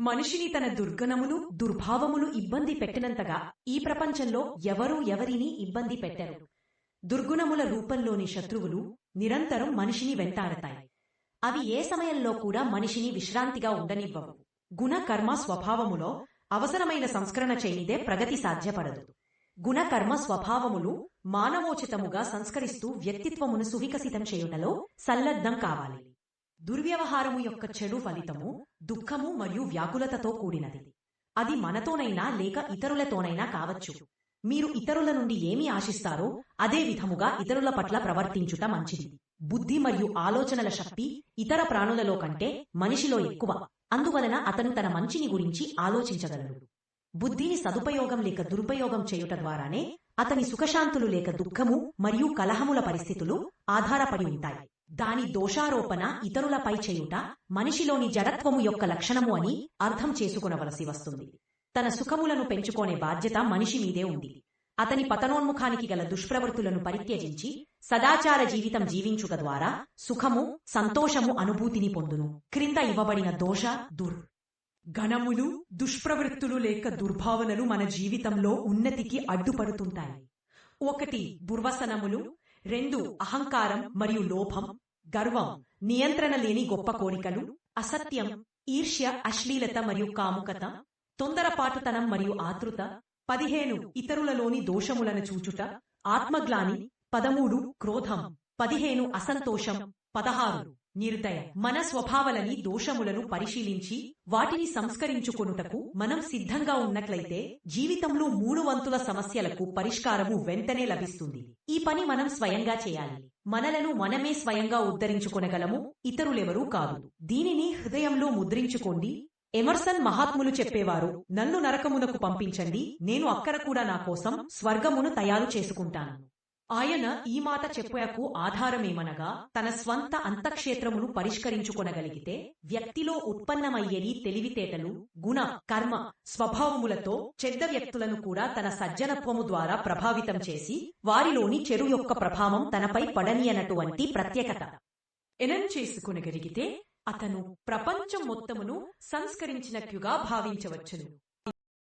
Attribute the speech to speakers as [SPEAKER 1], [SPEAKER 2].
[SPEAKER 1] మనిషిని తన దుర్గణములు దుర్భావములు ఇబ్బంది పెట్టినంతగా ఈ ప్రపంచంలో ఎవరూ ఎవరినీ ఇబ్బంది పెట్టరు. దుర్గుణముల రూపంలోని శత్రువులు నిరంతరం మనిషిని వెంటాడతాయి. అవి ఏ సమయంలో కూడా మనిషిని విశ్రాంతిగా ఉండనివ్వవు. గుణకర్మ స్వభావములో అవసరమైన సంస్కరణ చేయనిదే ప్రగతి సాధ్యపడదు. గుణకర్మ స్వభావములు మానవోచితముగా సంస్కరిస్తూ వ్యక్తిత్వమును సువికసితం చేయుటలో సల్లద్ధం కావాలి. దుర్వ్యవహారము యొక్క చెడు ఫలితము దుఃఖము మరియు వ్యాకులతతో కూడినది. అది మనతోనైనా లేక ఇతరులతోనైనా కావచ్చు. మీరు ఇతరుల నుండి ఏమి ఆశిస్తారో అదే విధముగా ఇతరుల పట్ల ప్రవర్తించుట మంచిది. బుద్ధి మరియు ఆలోచనల శక్తి ఇతర ప్రాణులలో కంటే మనిషిలో ఎక్కువ. అందువలన అతను తన మంచిని గురించి ఆలోచించగలడు. బుద్ధిని సదుపయోగం లేక దురుపయోగం చేయుట ద్వారానే అతని సుఖశాంతులు లేక దుఃఖము మరియు కలహముల పరిస్థితులు ఆధారపడి ఉంటాయి. దాని దోషారోపణ ఇతరులపై చేయుట మనిషిలోని జడత్వము యొక్క లక్షణము అని అర్థం చేసుకునవలసి వస్తుంది. తన సుఖములను పెంచుకోనే బాధ్యత మనిషి మీదే ఉంది. అతని పతనోన్ముఖానికి గల దుష్ప్రవృత్తులను పరిత్యజించి సదాచార జీవితం జీవించుట ద్వారా సుఖము సంతోషము అనుభూతిని పొందును. క్రింద ఇవ్వబడిన దోష దుర్. గణములు దుష్ప్రవృత్తులు లేక దుర్భావనలు మన జీవితంలో ఉన్నతికి అడ్డుపడుతుంటాయి. ఒకటి దుర్వసనములు రెండు అహంకారం మరియు లోభం గర్వం నియంత్రణ లేని గొప్ప కోరికలు అసత్యం ఈర్ష్య అశ్లీలత మరియు కాముకత తొందరపాటుతనం మరియు ఆతృత పదిహేను ఇతరులలోని దోషములను చూచుట ఆత్మగ్లాని పదమూడు క్రోధం పదిహేను అసంతోషం పదహారు. నిర్దయ. మన స్వభావాలని దోషములను పరిశీలించి వాటిని సంస్కరించుకొనుటకు మనం సిద్ధంగా ఉన్నట్లయితే జీవితంలో మూడు వంతుల సమస్యలకు పరిష్కారము వెంటనే లభిస్తుంది. ఈ పని మనం స్వయంగా చేయాలి. మనలను మనమే స్వయంగా ఉద్ధరించుకొనగలము ఇతరులెవరూ కాదు. దీనిని హృదయంలో ముద్రించుకోండి. ఎమర్సన్ మహాత్ములు చెప్పేవారు నన్ను నరకమునకు పంపించండి. నేను అక్కడ కూడా నా కోసం స్వర్గమును తయారు చేసుకుంటాను. ఆయన ఈ మాట చెప్పాకు ఆధారమేమనగా తన స్వంత అంతఃక్షేత్రమును పరిష్కరించుకొనగలిగితే వ్యక్తిలో ఉత్పన్నమయ్యేది తెలివితేటలు గుణ కర్మ స్వభావములతో చెడ్డ వ్యక్తులను కూడా తన సజ్జనత్వము ద్వారా ప్రభావితం చేసి వారిలోని చెరు యొక్క ప్రభావం తనపై పడనియనటువంటి ప్రత్యేకత. ఎనం చేసుకునగలిగితే అతను ప్రపంచం మొత్తమును సంస్కరించినట్లుగా భావించవచ్చును.